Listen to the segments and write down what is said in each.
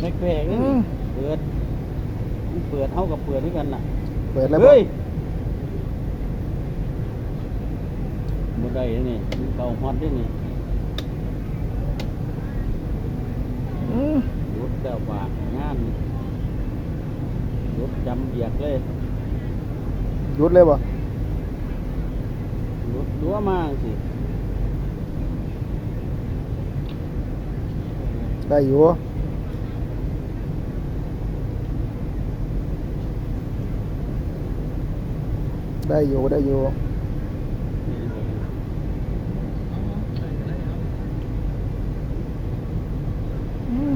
แปลกๆนี่เปิดมันเปิดเท่ากับเปิดด้วยกันน่ะเปิดแล้วบ่เฮ้ยบ่ได้แล้วนี่มันเก่าฮอตด้วยนี่อืมรถเจ้าบาทงานรถจำเบียกเลยหยุดเลยบ่รถรั้วมากสิได้อยู่ ได้อยู่ได้อยู่อืม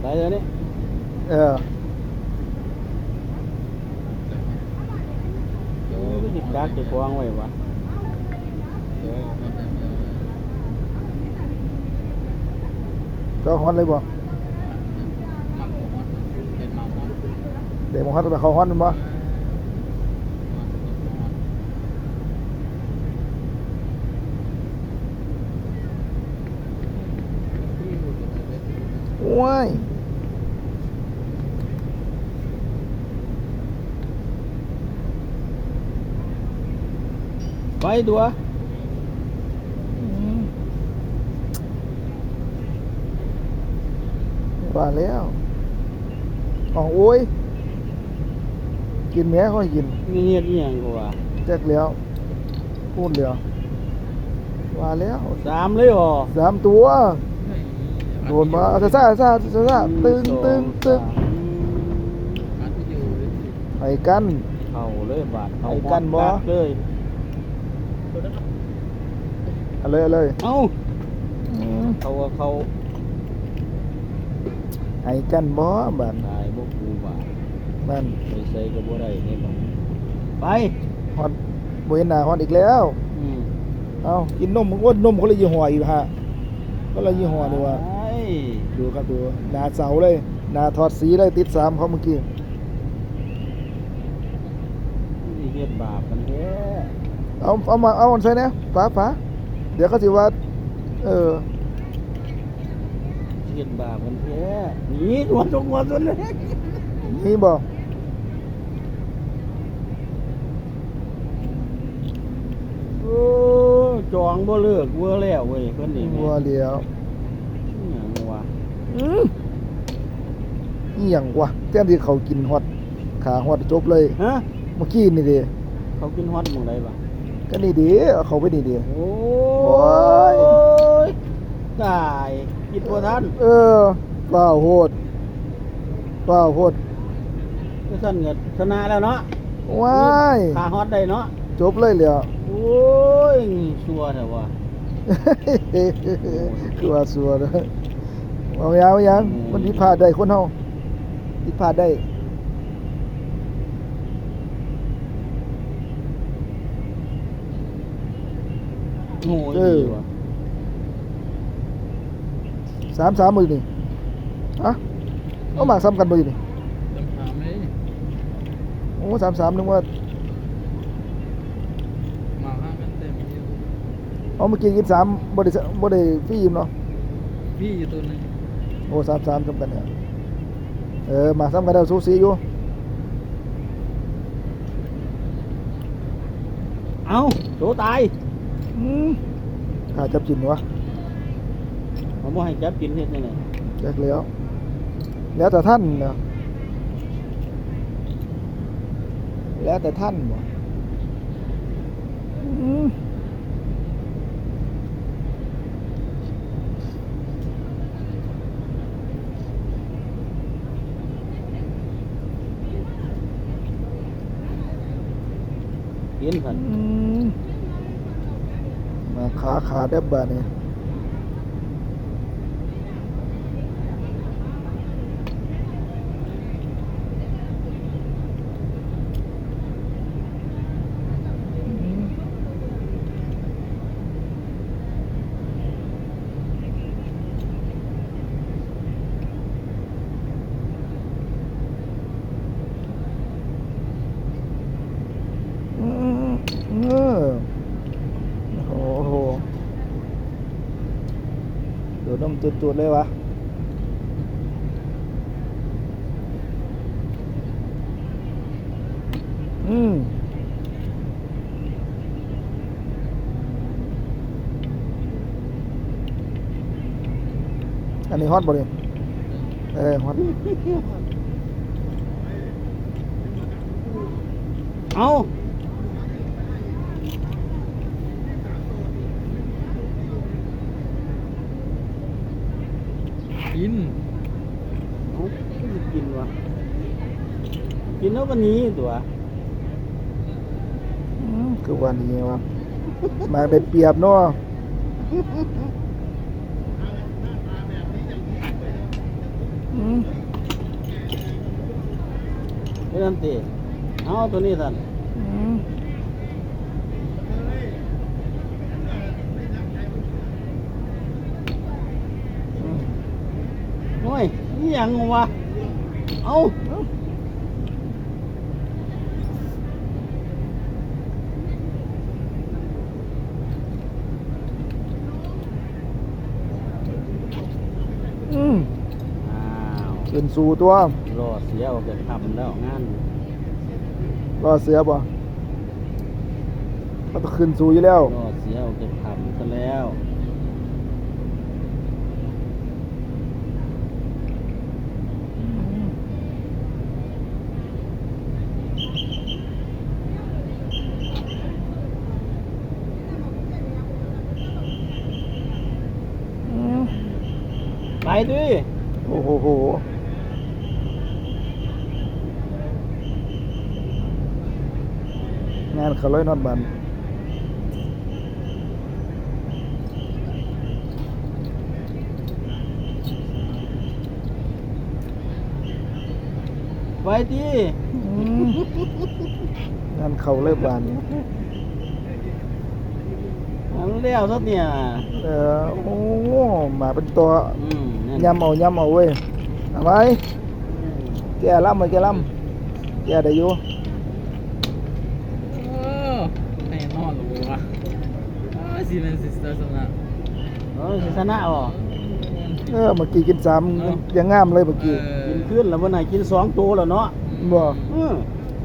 ไปเลยนี่เออก็จิดักจะควางไว้วะ ก็ฮอตเลยบ่เดี๋ยวมันฮอตแต่เขาฮอตมันบ่ว้ายไปตัวอืม ว่าแล้วอ๋อโอ้ยกินแม่ค่อยกินเงียบๆอหย่างกูว่าแจ็คแล้ว พูดเดียวว่าแล้วสามเลยเหรอสามตัวโดนมาเอาซ่าซ่าซ่าซ่าซ่าตึงตึงตึงไปกันเข้าเลยบาทเข้าไอ้กันบ่ฮอดเลยเอาเลยเอาเลยเอ้าอืมเขาก็เขา ไอ้กันบ่บันตายบ่กูบาทนั่นไปใส่ก็บ่ได้นี่บ่ไปฮอตบ่เห็นหน้าฮอตอีกแล้วอืมเอากินนมมันก็นมเขาเลยยี่ห้ออีกฮะก็เลยยี่ห้อนี่ว่าไปดูครับดูหน้าเสาเลยหน้าถอดสีเลยติดสามเขาเมื่อกี้นี่เฮ็ดบาปกันแท้เอาเอามาเอาใส่นะฟ้าฟ้าเดี๋ยวเขาสิว่าเออ เฮ็ดบาปกันแท้หนีตัวตกหัวตัวเล็กนี่บอกโอ้จองบ่เลิกเว้อแล้วเว้ยเพิ่นนี่แม่วัวเลียวอิหยังวะอืมนี่อย่างวะแต้มที่เขากินฮอดขาฮอดจบเลยฮะเมื่อกี้นี่ดิเขากินฮอดหม่องใดบ่ก็นี่ดิเอาเขาไปนี่ดิโอ้โอ้ย ยตาย คิดบ่ทันเออเปล่าโหดเปล่าโหดก็ซั่นก็ชนะแล้วเนาะว้ายขาฮอดได้เนาะจบเลยเหลียวโอ้ยชัวร์แต่ว่าคือว่าสัวเลยเอายังเอายังมันผิดพลาดได้คนเฮาผิดพลาดได้โง่ดีว่ะ สามสามมือนี่อะเอามาซ้ำกันมือนี่โอ้สามสามนึกว่าเอาเมื่อกี้กินสามบไดิบไดิฟรีอยู่เนาะพี่อยู่ตัวนึงโอ้สามสามซ้ำกันเนี่ยเออมาซ้ำกันแล้วสูสีอยู่เอ้าโตตายอืมข้าจับกินวะ ผมบ่ให้จับกินเฮ็ดแนี่แจกแล้ว แล้วแต่ท่านเนาะแล้วแต่ท่านบ่อืมกินซั่นอืมมาขาขาดได้บบาดนี่อืม จุดๆเลยวะอืมอันนี้ฮอตบ่เนี่ยเออฮอตเอา กินเอาไม่ได้กินวะกินแล้ววันนี้ตัวอืมคือวันนี้วะมาได้เปรียบเนาะอืมไม่ทันตีเอาตัวนี้ท่าน โอ้ยนี่ยังวะ เอาอืมอ้าวขึ้นสู่ตัวรอเสียออกจากทำแล้วงานรอเสือบ่มันต้องขึ้นสู่อยู่แล้ว รอเสียออกจากทำซะแล้ว อืม ไป ดิ โอ้โหโห งานเขาเลยนอนบันไปดิอืมงานเขาเลยบานมันเลี้ยวซะเนี่ย เออ โอ้ มาเป็นตัว อืมนั่น ยำเอายำเอาเว้ยเอาไหมแกล่ำไหมแกล่ำแกได้อยู่เออแน่นอนเลยวะอ้าวซีเมนซิสเตอร์สนะเออสิชนะอ๋อเออเมื่อกี้กินสามยังงามเลยเมื่อกี้กินขึ้นแล้ววันไหนกินสองตัวแล้วเนาะบ่อืม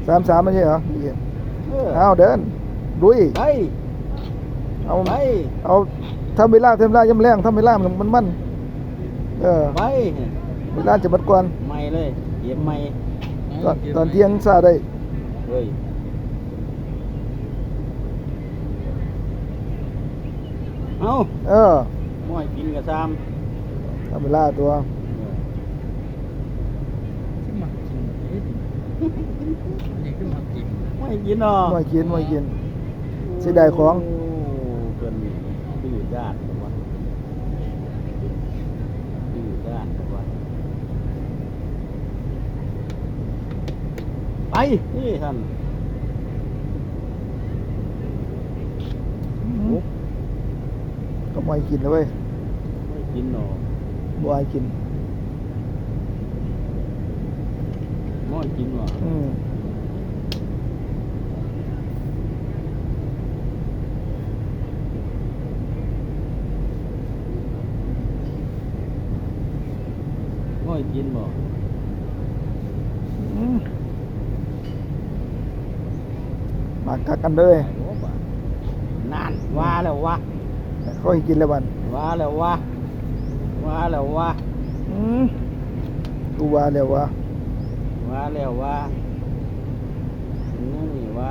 สามสามไม่ใช่เหรอเออเอาเดินดุยไปเอาไปเอาทำเวลาทำเวลาย่ำแรงทำเวลามันมันมัน เออไปเวลาจะบัดก่อนไม่เลยเย็บไม่ตอนตอนเที่ยงซาได้เฮ้ยเอาเออม่อยกินกับซามทำเวลาตัวขึ้นมากินเอ๊ะนี่ขึ้นมากินม่อยกินหรอไม่กินไม่กินเสียดายของโเกินดื้อด้านหรอวะดื้อด้านหรอวะไป นี่ท่านก็ไม่กินเลยเว้ยไม่กินหรอกบ่ให้กินม่อยกินหรออืมม่อยกินบ่ อืม มากักกันเลยโอ้บ่นานว่าแล้ววะเขาให้กินแล้วบันว่าแล้ววะว่าแล้ววะอืมกูว่าแล้วว่าว่าแล้ววะนี่วะ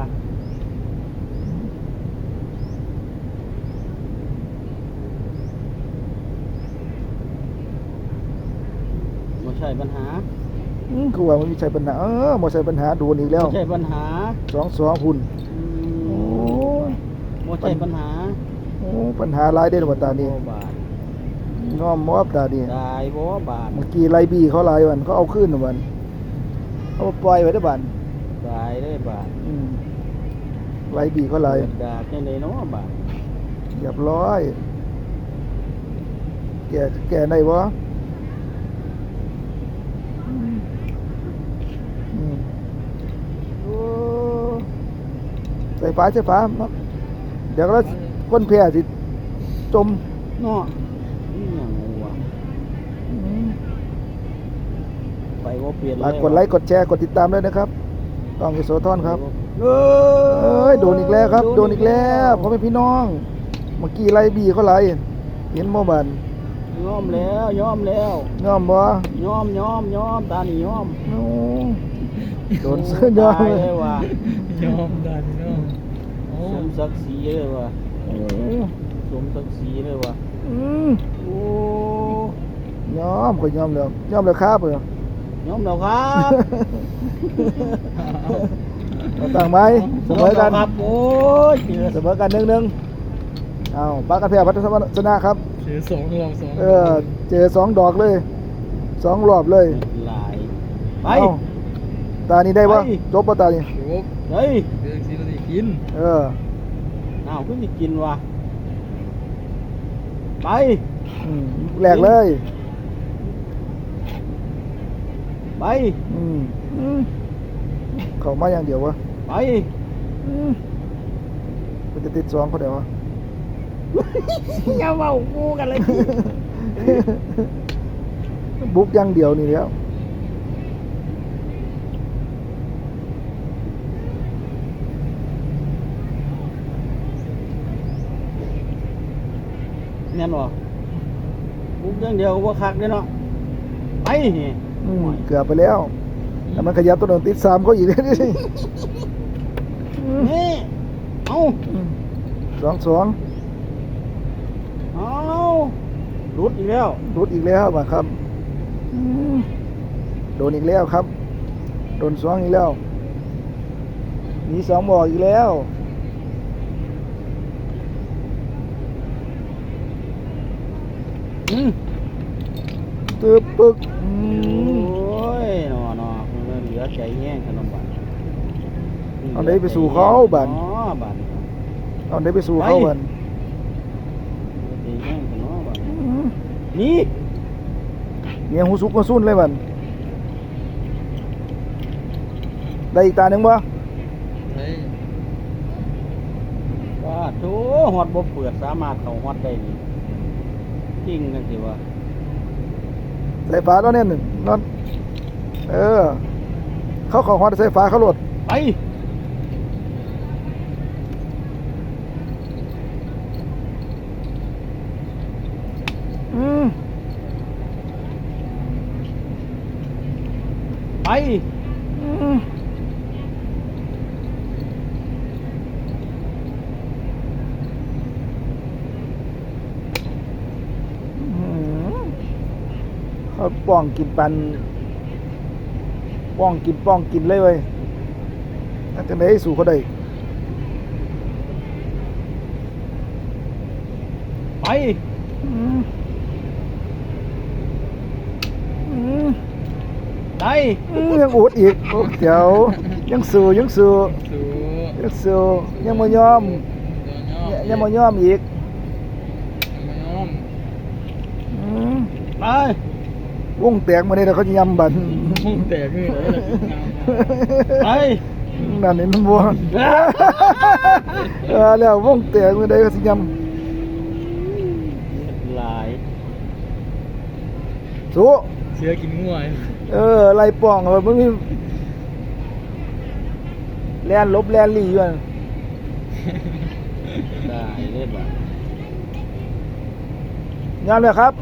ไม่ใช่ปัญหาอืมกูว่ามันมีใช่ปัญหาเออบ่ใช่ปัญหาโดนอีกแล้วไม่ใช่ปัญหาสองสองหุ่น ไม่ใช่ปัญหาโอ้ปัญหาหลายเด้อบ่ตานี่บ่บาทง้อมมอบตานี่ตายบ่บาทเมื่อกี้ไล่บีเขาหลายวันเขาเอาขึ้นน่ะวันเอามาปล่อยไว้ได้อบันตายได้บาทอืมไล่บีเขาหลายเกิดดาบจังไดเนาะบาทเรียบร้อย แกแกได้บ่อืมอืมโอ้ใส่ฟ้าใส่ฟ้ามา เดี๋ยวก็ก้นแพร่สิจมเนาะาไปว่าเปลี่ยนฝากกดไลค์กดแชร์กดติดตามด้วยนะครับต้องอิโซทอนครับเอ้ยโดนอีกแล้วครับ โดนอีกแล้วเพ่เป็นพี่น้อง เมื่อกี้ไล่บีเขาไล่เห็นโมบันยอมแล้วยอมแล้วยอมบ่ยอมยอมยอมตาหนียอมโดนเสื้อยอมเลยว่ะยอมดัน ศักดิ์ศรีเลยว่ะโอ้สมศักดิ์ศรีเลยว่ะอืมโอ้ยอมก็ยอมแล้วยอมแล้วครับเออยอมแล้วครับเอาต่างไหมเสมอกันยแล้วครับโอ้ยเจอเสมอกันหนึ่งหนึ่งเอาปากกันแพ้พัฒนชนะครับเสียสองรอบสองเออเจอสองดอกเลยสองรอบเลยหลายไปเอ้าตานี้ได้ปะไปจบปะตานี้โอ้เฮ้ยเดือนสี่นาทีกิน เออ อ้าวเพิ่งจะกินว่ะไปอืมแหลกเลย ไปอืมอืมเขามาอย่างเดียววะไปอืมมันจะติดสองเขาเดี๋ยววะ อย่าเมากูกันเลย บุกอย่างเดียวนี่แล้ว แน่นวะบุกอย่างเดียวก็ว่าคักเด้เนาะไปนี่อืมเกือบไปแล้วแต่มันขยับตัวโดนติดสามเขาอีกนี่เอาสองสองเอาหลุดอีกแล้วรุดอีกแล้วมาครับอืมโดนอีกแล้วครับ โดนสองอีกแล้วมีสองบ่ออีกแล้ว อืม ตึบปึกอืโอ้มยนอเนอมันเหลือใจแห้งขนมบัตรเอาได้ไปสู่เขาบันอ๋อบันเอาได้ไปสู่เขาบันใจแห้งขนมบัตรอืมนี่เมียหูสุกมาสุ่นเลยบันได้อีกตาหนึ่งบ่เฮ้ยว่าโถฮอดบ่เปิดสามารถเข้าฮอดได้นี่ จริงกันสิว่าสายฟ้าตอนนี้หนึ่งนอนเออ เขาเของฮอดสายฟ้าเขาโหลดไปอืมไปอืมอืมเขา ป้องกินปันป้องกินป้องกินเลยเว้ยถ้าจะได้สู่เขาได้ไปอืมอืมไปอืมยังอุดอีกโอ้เดี๋ยวยังสู้ยังสู้สู้ยังสู้ยังมายอมตัวยอมยังมายอมอีกไม่ยอมอืมไป วงแตกมาเนี่ยเขาจะยำบันมุ่งแต่คือเลยล่ะไปนั่นนี่มันบัวเออแล้ววงแตกมาได้เขาจะยหลายำสู้เสือกินง่วยเออไล่ป่องเออมันมีแลนลบแลนหลีอยู่อะได้เล่นบ่ยอมเลยครับ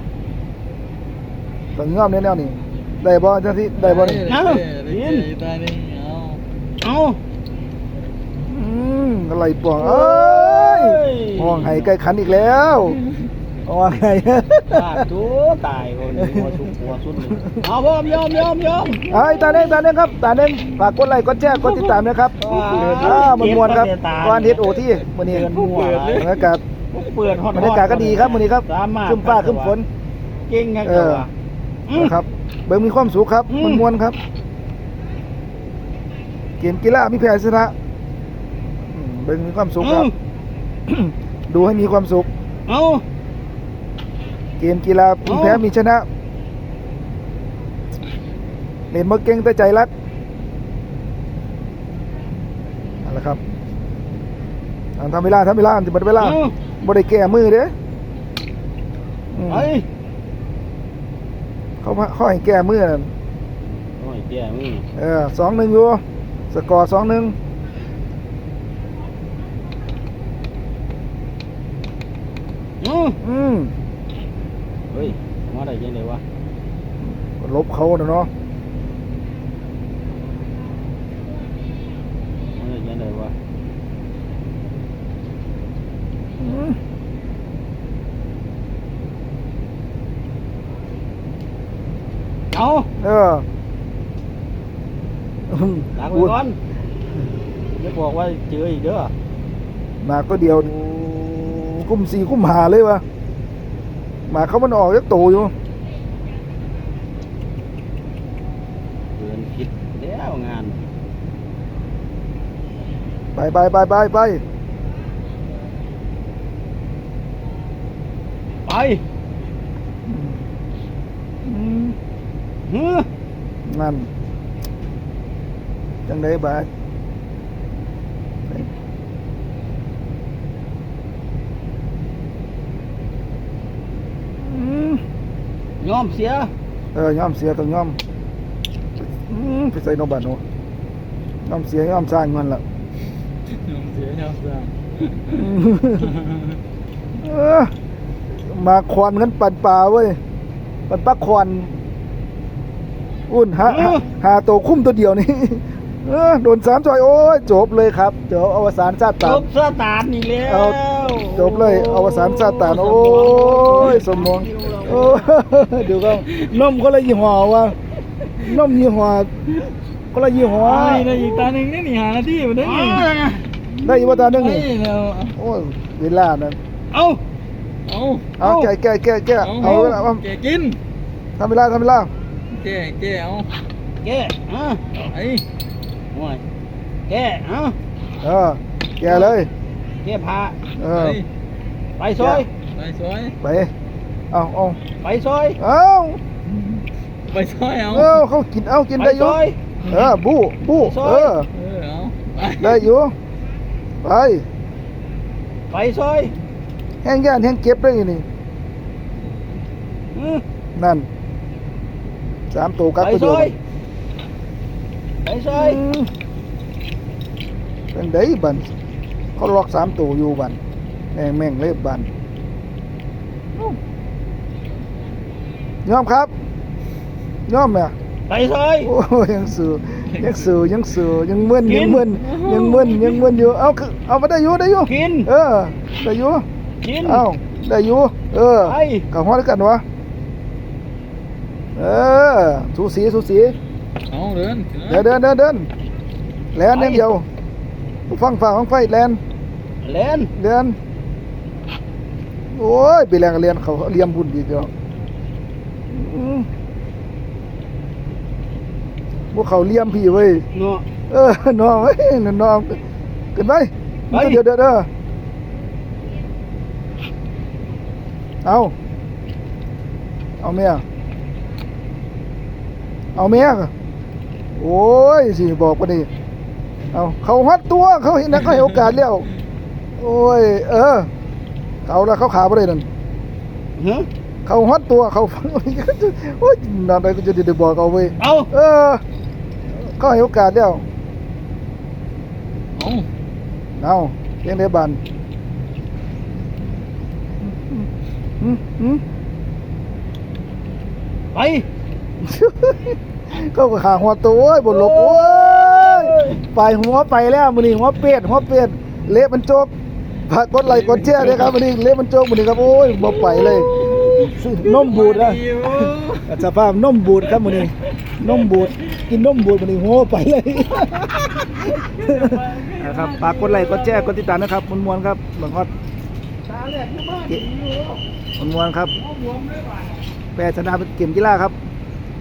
ต้องยอมแน่ๆนี่ได้บ่เจ้าที่ได้บ่นี่ได้ได้ตาหนึ่งเอาเอาอืมอะไรป่องเอ้ยห้องไห้ใกล้ขันอีกแล้วห้องไห้ตาตัวตายคนนี้หัวสุกหัวสุดเอาพร้อมยอมยอมยอมไอ้ยตาเด้งตาเด้งครับตาเด้งฝากกดไลค์กดแชร์กดติดตามนะครับว้าวอ่ามันมวนครับเก็บประเด็นตาวันเฮ็ดโอที่มื้อนี้เดินมั่วบรรยากาศเปิดฮอตบรรยากาศก็ดีครับมื้อนี้ครับสามารถครึ้มฟ้าครึ้มฝนเก่งไงเอกันอวะอืม นะครับ เบิ่งมีความสุขครับอืมมันมวนครับ เกมกีฬามีแพ้ชนะอืมเบิ่งมีความสุขครับ ดูให้มีความสุข เอาเกมกีฬามีแพ้มีชนะเล่นมาเก่งแต่ใจรักนั่นแหละครับอ่าทำเวลาทำเวลาจะหมดเวลาเอาบ่ได้แก้มือเด้ออืมไป เขาว่าเขาให้แก้มือนั่นโแก่มึงเออสองหนึ่งอยู่สกอร์สองหนึ่งอืออืมเฮ้ยมาได้ยังไงวะ ลบเขาน่ะเนาะ มาได้ยังไงวะ อืม เอาเอออืมหลังไว้ก่อนจะบอกว่าเจออีกเด้อหมากก็เดียวคุ้มสี่คุ้มหาเลยวะหมากเขามันออกยักโตอยู่เดินผิดแล้วงาน ไปไปไปไปไปไป อืม ฮือนั่น จังได้บาดอืมยอมเสีย เออยอมเสียต้องยอมอืมไปใส่นบัตโนยอมเสียยอมสร้างเงินละยอมเสียยอมสร้างเออมาควันกันปั่นป่าเว้ยปั่นปักควัน อุ่นหาหาหาตัวคุ้มตัวเดียวนี่เออโดนสามจอยโอ้ยจบเลยครับจบอวสานชาติจตามบสตาร์ทนี่แล้วเอาจบเลยอวสานชาติตานโอ้ยสมองโอ้ยเดี๋ยวก็นมคนละยี่ห้อวะนมยี่ห้อคนละยี่ห้ออ๋อนี่นะอีกตาหนึ่งนี่นี่หาหน้าที่มันได้อ๋ไงอได้อีกว่าตาหนึงเฮ้นี่ยเราโอ้ยเวลานั้นเอาเอาเอาแก่แก่แก่แก่เอาเวลาแกกินทำเวลาทำเวลา แกแกเอาแกอะไอ้โอ้ยแกอะเออแก่เลยแกพาเอไปอไปซอยไปซอยไปเอาเอาไปซอยเอาไปซอยเอาเอาเขากินเอากินไปได้อซยู่อยเออบู้บู้ซอยเออเออเอาไปได้อยู่ไปไปซอยแห้งย่านแห้งเก็บได้อยู่นี่อือนั่น สามตัวกักไปตัวซเดียวอยไปซอยอืมเป็นไดบันเขาล็อกสามตัวอยู่บันแม่งแม่งเลยบันยอมครับยอมไหมไปซอยโอ้ยยังสื่อยังสื่อยังสื่อยังมึนกินยังมึนยังมึนยังมึนอยู่เอาคือเอามาได้อยู่ได้อยู่กินเออได้อยู่กินเอาได้อยู่เออไปกับฮอดกันวะ เออสูสีสูสีเอาเดินเดินเดินเดินเดินแลนอย่างเดียวฟังฟังฟังไฟแลนเล่นเดินโอ้ยไปแรงกับเรียนเขาเลียมบุญดีเดียวอืมพวกเขาเลียมพี่เว้ยเนาะเออน้องเอ้ยน้องขึ้นไปไปเดี๋ยวเดี๋ยวเดี๋ยวเอาเอาเมีย เอาเมียโอ้ยสิบอกปะนี่เอาเขาฮัดตัวเขาเห็นนะเขาให้โอกาสแล้วโอ้ย เออ เขาแล้วเขาขาไปเลยนั่นฮะเขาฮัดตัวเขาโอ้ยนานไปก็จะได้บอกเอาเว้ยเอาเออ เขาให้โอกาสแล้วเอาเอาเลี้ยงได้บันหืม หืมไปก็ขาหัวตัวโอ้ยบนหลบโอ้ยไปหัวไปแล้วมือนี้หัวเป็ดหัวเป็ดเละมันโจกผักกดไหลค์กดแช่เลยครับมือนี้เละมันโจกมือนี้ครับโอ้ยบ่ไปเลยนมบูดนะดีอยู่สภาพนมบูดครับมือนี้นมบูดกินนมบูดมือนี้หัวไปเลยนะครับฝากกดไลค์กดแชร์กดติดตามนะครับมวนๆครับบางฮอดตาแรกที่บ้านอยู่มวนๆครับเอาบวมเลยว่ะแปรชนะเป็นเกมกีฬาครับ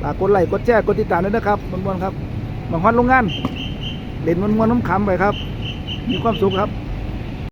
ฝากกดไลค์กดแชร์กดติดตามด้วยนะครับมวนๆครับบางฮอดโรงงานเล่นมวนๆน้ำขำไปครับ มีความสุขครับ